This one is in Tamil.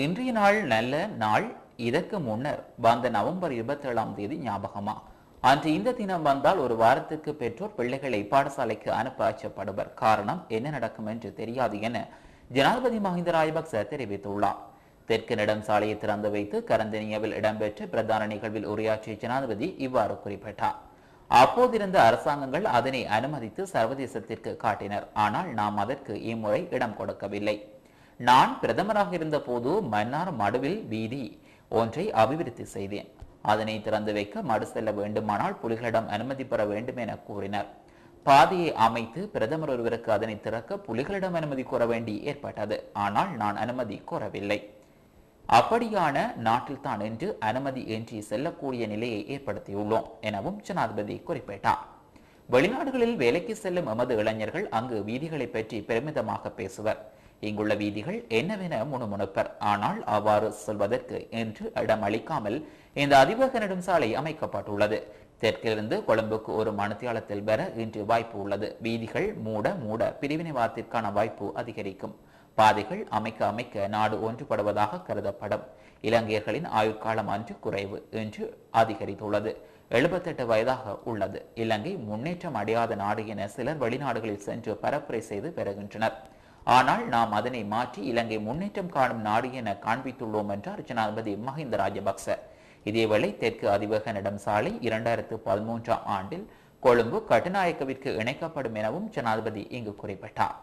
இன்றைய நாள் நல்ல நாள். இதற்கு முன்னர் வந்த நவம்பர் இருபத்தி ஏழாம் தேதி ஞாபகமா? அன்று இந்த தினம் வந்தால் ஒரு வாரத்துக்கு பெற்றோர் பிள்ளைகளை பாடசாலைக்கு அனுப்ப அச்சப்படுவர். காரணம் என்ன நடக்கும் என்று தெரியாது என ஜனாதிபதி மஹிந்த ராஜபக்ச தெரிவித்துள்ளார். தெற்கு நெடம் சாலையை திறந்து வைத்து கரந்தனியாவில் இடம்பெற்ற பிரதான நிகழ்வில் உரையாற்றிய ஜனாதிபதி இவ்வாறு குறிப்பிட்டார். அப்போதிருந்த அரசாங்கங்கள் அதனை அனுமதித்து சர்வதேசத்திற்கு காட்டினர். ஆனால் நாம் அதற்கு இம்முறை இடம் கொடுக்கவில்லை. நான் பிரதமராக இருந்த போது மன்னார் மடுவில் வீதி ஒன்றை அபிவிருத்தி செய்தேன். அதனை திறந்து வைக்க மடு செல்ல வேண்டுமானால் புலிகளிடம் அனுமதி பெற வேண்டும் என கூறினர். பாதையை அமைத்து பிரதமர் ஒருவருக்கு அதனை திறக்க புலிகளிடம் அனுமதி கோர வேண்டி ஏற்பட்டது. ஆனால் நான் அனுமதி கோரவில்லை. அப்படியான நாட்டில்தான் என்று அனுமதி இன்றி செல்லக்கூடிய நிலையை ஏற்படுத்தியுள்ளோம் எனவும் ஜனாதிபதி குறிப்பிட்டார். வெளிநாடுகளில் வேலைக்கு செல்லும் எமது இளைஞர்கள் அங்கு வீதிகளை பற்றி பெருமிதமாக பேசுவர். இங்குள்ள வீதிகள் என்னவென முணுமுணுப்பர். ஆனால் அவ்வாறு சொல்வதற்கு என்று இடம் அளிக்காமல் இந்த அதிவேக நெடுஞ்சாலை அமைக்கப்பட்டுள்ளது. தெற்கிலிருந்து கொழும்புக்கு ஒரு மணித்தியாலத்தில் பெற இன்று வாய்ப்பு உள்ளது. வீதிகள் மூட மூட பிரிவினைவாதத்திற்கான வாய்ப்பு அதிகரிக்கும். பாதைகள் அமைக்க அமைக்க நாடு ஒன்றுபடுவதாக கருதப்படும். இலங்கையர்களின் ஆயுட்காலம் அன்று குறைவு என்று அதிகரித்துள்ளது. எழுபத்தெட்டு வயதாக உள்ளது. இலங்கை முன்னேற்றம் அடையாத நாடு என சிலர் வெளிநாடுகளில் சென்று பரப்புரை செய்து பெறுகின்றனர் ஆனால் நாம் அதனை மாற்றி இலங்கை முன்னேற்றம் காணும் நாடு என காண்பித்துள்ளோம் என்றார் ஜனாதிபதி மஹிந்த ராஜபக்ச. இதேவேளை தெற்கு அதிவேக சாலை இரண்டாயிரத்து பதிமூன்றாம் ஆண்டில் கொழும்பு கட்டுநாயக்கவிற்கு இணைக்கப்படும் எனவும் ஜனாதிபதி இங்கு குறிப்பிட்டார்.